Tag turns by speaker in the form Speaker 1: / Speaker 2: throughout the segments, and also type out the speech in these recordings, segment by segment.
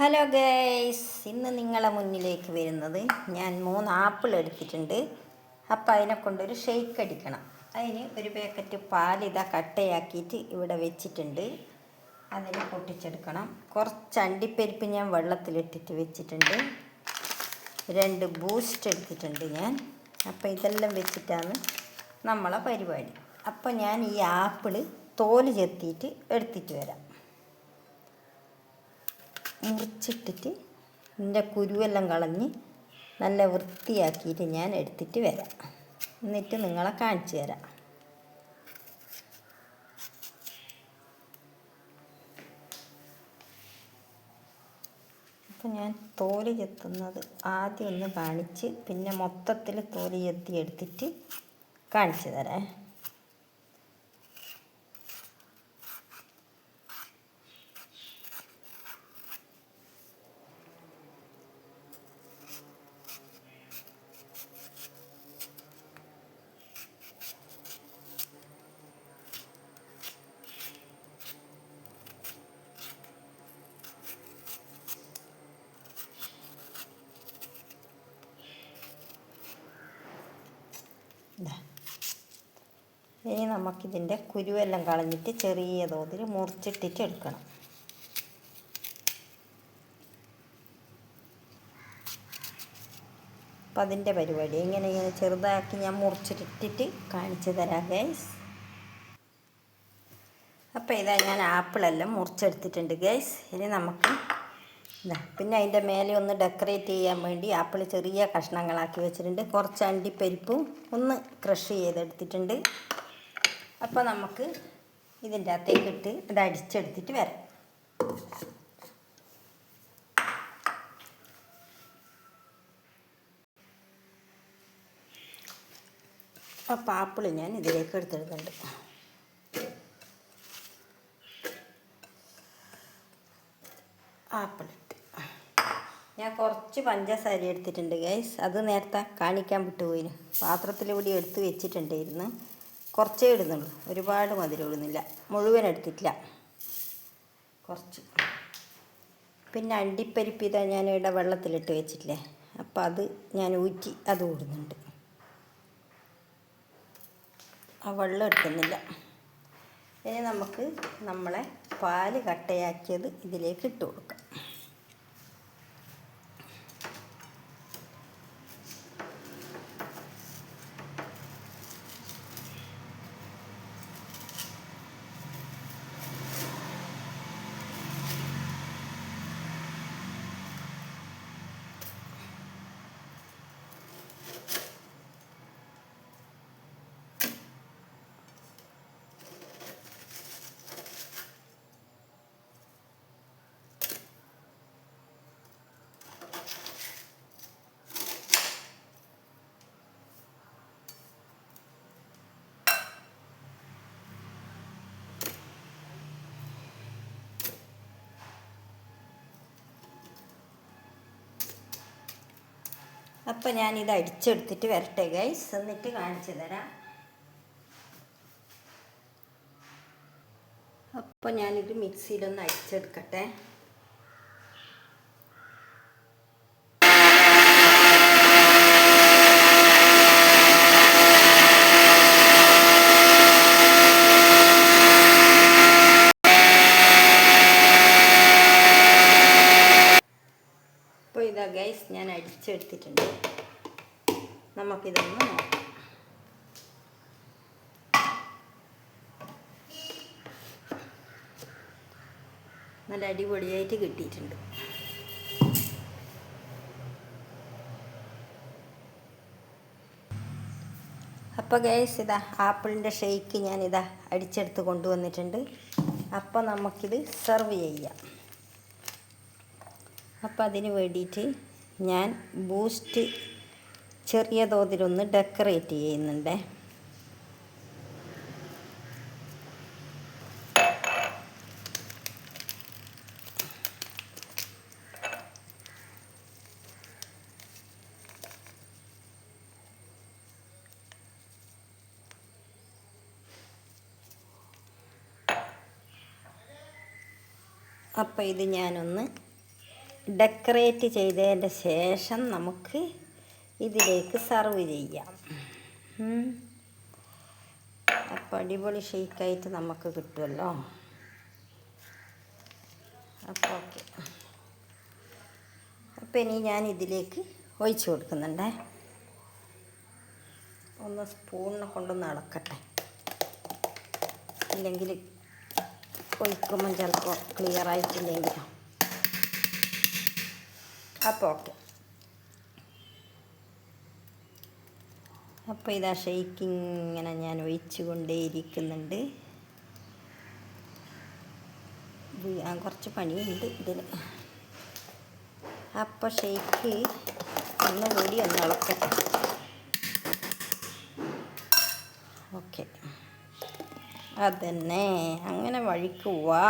Speaker 1: Hello guys ഇന്ന് നിങ്ങളെ മുന്നിലേക്ക് വരുന്നത് ഞാൻ മൂന്ന് ആപ്പിൾ എടുത്തിട്ടുണ്ട്. അപ്പോൾ അതിനെ കൊണ്ടൊരു ഷെയ്ക്ക് അടിക്കണം. അതിന് ഒരു പാക്കറ്റ് ഇതാ കട്ടയാക്കിയിട്ട് ഇവിടെ വെച്ചിട്ടുണ്ട്. അതിന് പൊട്ടിച്ചെടുക്കണം. കുറച്ച് അണ്ടിപ്പരിപ്പ് ഞാൻ വെള്ളത്തിലിട്ടിട്ട് വെച്ചിട്ടുണ്ട്. രണ്ട് ബൂസ്റ്റ് എടുത്തിട്ടുണ്ട് ഞാൻ. അപ്പോൾ ഇതെല്ലാം വെച്ചിട്ടാണ് നമ്മളെ പരിപാടി. അപ്പോൾ ഞാൻ ഈ ആപ്പിൾ തോൽ ചെത്തിയിട്ട് എടുത്തിട്ട് വരാം. മുറിച്ചിട്ടിട്ട് ഇതിന്റെ കുരുവെല്ലാം കളഞ്ഞ് നല്ല വൃത്തിയാക്കിയിട്ട് ഞാൻ എടുത്തിട്ട് വരാം. എന്നിട്ട് നിങ്ങളെ കാണിച്ചു തരാം. അപ്പോൾ ഞാൻ തോൽ ചെത്തുന്നത് ആദ്യം ഒന്ന് കാണിച്ച് പിന്നെ മൊത്തത്തിൽ തോൽ ചെത്തി എടുത്തിട്ട് കാണിച്ചു തരാം ഇതാ. ഇനി നമുക്കിതിന്റെ കുരുവെല്ലാം കളഞ്ഞിട്ട് ചെറിയ തോതിൽ മുറിച്ചിട്ടിട്ട് എടുക്കണം. അപ്പം അതിന്റെ പരിപാടി ഇങ്ങനെ ഇങ്ങനെ ചെറുതാക്കി ഞാൻ മുറിച്ചിട്ടിട്ട് കാണിച്ചു തരാം ഗൈസ് അപ്പോൾ ഇതാ ഞാൻ ആപ്പിളെല്ലാം മുറിച്ചെടുത്തിട്ടുണ്ട് ഗൈസ് ഇനി നമുക്ക് ഇതാ പിന്നെ അതിന്റെ മേലെ ഒന്ന് ഡെക്കറേറ്റ് ചെയ്യാൻ വേണ്ടി ആപ്പിൾ ചെറിയ കഷ്ണങ്ങളാക്കി വെച്ചിട്ടുണ്ട്. കുറച്ച് അണ്ടിപ്പരിപ്പും ഒന്ന് ക്രഷ് ചെയ്തെടുത്തിട്ടുണ്ട്. അപ്പോൾ നമുക്ക് ഇതിന്റെ അകത്തേക്ക് ഇട്ട് ഇത് അടിച്ചെടുത്തിട്ട് വരാം. അപ്പോൾ ആപ്പിൾ ഞാൻ ഇതിലേക്ക് എടുത്തിടുന്നുണ്ട്. ആപ്പിൾ ഇട്ട്. ഞാൻ കുറച്ച് പഞ്ചസാര എടുത്തിട്ടുണ്ട് ഗൈസ് അത് നേരത്തെ കാണിക്കാൻ വിട്ടുപോയിന്. പാത്രത്തിലൂടെ എടുത്ത് വെച്ചിട്ടുണ്ടായിരുന്നു. കുറച്ചേ ഇടുന്നുള്ളൂ. ഒരുപാട് മധുരം ഇടുന്നില്ല. മുഴുവൻ എടുത്തിട്ടില്ല. കുറച്ച്. പിന്നെ അണ്ടിപ്പരിപ്പ് ഇതാ ഞാൻ ഇവിടെ വെള്ളത്തിലിട്ട് വെച്ചിട്ടില്ലേ? അപ്പോൾ അത് ഞാൻ ഊറ്റി അത് ഇടുന്നുണ്ട്. ആ വെള്ളം എടുക്കുന്നില്ല. ഇനി നമുക്ക് നമ്മളെ പാൽ കട്ടയാക്കിയത് ഇതിലേക്ക് ഇട്ട് കൊടുക്കാം. അപ്പം ഞാനിത് അടിച്ചെടുത്തിട്ട് വരട്ടെ ഗൈസ് എന്നിട്ട് കാണിച്ചു തരാം. അപ്പോൾ ഞാനിത് മിക്സിയിലൊന്ന് അടിച്ചെടുക്കട്ടെ അപ്പോൾ ഇതാ ഗൈസ് ഞാൻ അടിച്ചെടുത്തിട്ടുണ്ട്. നമുക്കിതൊന്ന് നോക്കാം. നല്ല അടിപൊളിയായിട്ട് കിട്ടിയിട്ടുണ്ട്. അപ്പോൾ ഗൈസ് ഇതാ ആപ്പിളിന്റെ ഷേക്ക് ഞാനിതാ അടിച്ചെടുത്ത് കൊണ്ടുവന്നിട്ടുണ്ട്. അപ്പോൾ നമുക്കിത് സെർവ് ചെയ്യാം. അപ്പോൾ അതിന് വേണ്ടിയിട്ട് ഞാൻ ബൂസ്റ്റ് ചെറിയ തോതിലൊന്ന് ഡെക്കറേറ്റ് ചെയ്യുന്നുണ്ട്. അപ്പോൾ ഇത് ഞാനൊന്ന് ഡെക്കറേറ്റ് ചെയ്തതിന്റെ ശേഷം നമുക്ക് ഇതിലേക്ക് സർവ് ചെയ്യാം. അപ്പം അപ്പോൾ അടിപൊളി ഷെയ്ക്കായിട്ട് നമുക്ക് കിട്ടുമല്ലോ അപ്പോൾ ഓക്കെ. അപ്പോൾ ഇനി ഞാൻ ഇതിലേക്ക് ഒഴിച്ചു കൊടുക്കുന്നുണ്ടേ. ഒന്ന് സ്പൂണിനെ കൊണ്ടൊന്ന് അളക്കട്ടെ. ഇല്ലെങ്കിൽ ഒഴിക്കുമ്പം ചിലപ്പോൾ ക്ലിയർ ആയിട്ടില്ലെങ്കിലോ. അപ്പോൾ അപ്പോൾ ഇതാ ഷെയ്ക്കിങ് ഇങ്ങനെ ഞാൻ ഒഴിച്ചു കൊണ്ടേയിരിക്കുന്നുണ്ട് കുറച്ച് പണിയുണ്ട് ഇതിന്. അപ്പോൾ ഷെയ്ക്ക് ഒന്നുകൂടി ഒന്ന് ഇളക്കട്ടെ ഓക്കെ. അതന്നെ. അങ്ങനെ വഴിക്ക് വാ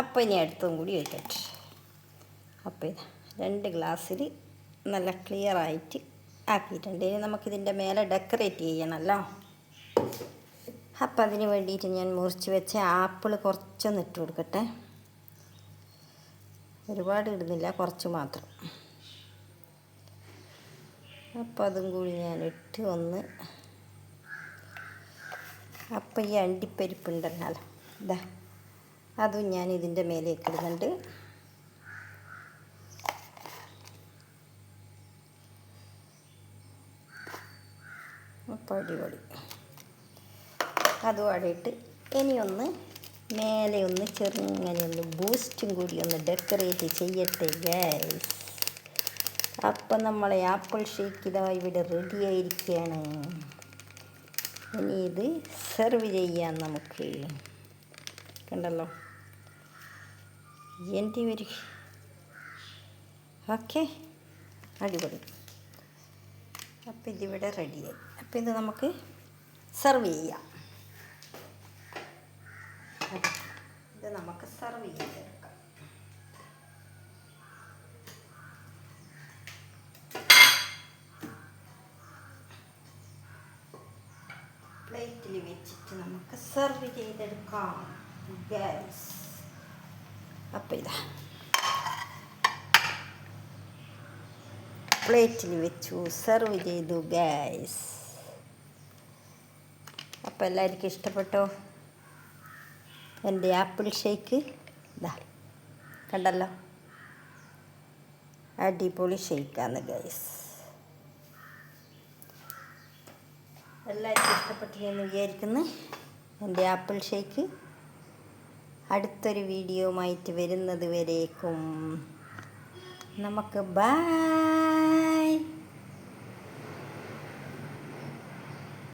Speaker 1: അപ്പോൾ ഇനി അടുത്തും കൂടി ഒഴിക്കട്ടെ. അപ്പോൾ രണ്ട് ഗ്ലാസ്സിൽ നല്ല ക്ലിയർ ആയിട്ട് ആക്കിയിട്ടുണ്ട്. ഇനി നമുക്കിതിന്റെ മേലെ ഡെക്കറേറ്റ് ചെയ്യണമല്ലോ. അപ്പം അതിന് വേണ്ടിയിട്ട് ഞാൻ മുറിച്ച് വെച്ച ആപ്പിൾ കുറച്ചൊന്ന് ഇട്ട് കൊടുക്കട്ടെ. ഒരുപാട് ഇടുന്നില്ല കുറച്ച് മാത്രം. അപ്പം അതും കൂടി ഞാൻ ഇട്ട് ഒന്ന് അപ്പം ഈ അണ്ടിപ്പരിപ്പ് ഉണ്ടല്ലോ ഇതാ അതും ഞാൻ ഇതിന്റെ മേലേക്ക് ഇടുന്നുണ്ട്. അപ്പം അടിപൊളി അതും അടയിട്ട് ഇനിയൊന്ന് മേലെ ഒന്ന് ചെറുങ്ങനെ ഒന്ന് ബൂസ്റ്റും കൂടി ഒന്ന് ഡെക്കറേറ്റ് ചെയ്യട്ടെ ഗൈസ് അപ്പം നമ്മളെ ആപ്പിൾ ഷേക്ക് ഇതാ ഇവിടെ റെഡി ആയിരിക്കുകയാണ് ഇനി ഇത് സെർവ് ചെയ്യാം നമുക്ക്. കണ്ടല്ലോ? എന്റെ ഒരു ഓക്കെ. അടിപൊളി. അപ്പം ഇതിവിടെ റെഡിയായി അപ്പം ഇത് നമുക്ക് സെർവ് ചെയ്യാം. ഇത് നമുക്ക് സെർവ് ചെയ്തെടുക്കാം. പ്ലേറ്റിൽ വെച്ചിട്ട് നമുക്ക് സെർവ് ചെയ്തെടുക്കാം ഗ്യാസ് അപ്പം ഇതാ. പ്ലേറ്റിൽ വെച്ചു സെർവ് ചെയ്തു ഗ്യാസ് അപ്പം എല്ലാവർക്കും ഇഷ്ടപ്പെട്ടോ? എന്റെ ആപ്പിൾ ഷേക്ക്. ഇതാ കണ്ടല്ലോ? അടിപൊളി ഷേക്കാണ് ഗൈസ്. എല്ലാവർക്കും ഇഷ്ടപ്പെട്ടില്ലെന്ന് വിചാരിക്കുന്നു. എന്റെ ആപ്പിൾ ഷേക്ക് അടുത്തൊരു വീഡിയോയുമായിട്ട് വരുന്നത് വരേക്കും. നമുക്ക് ബൈ.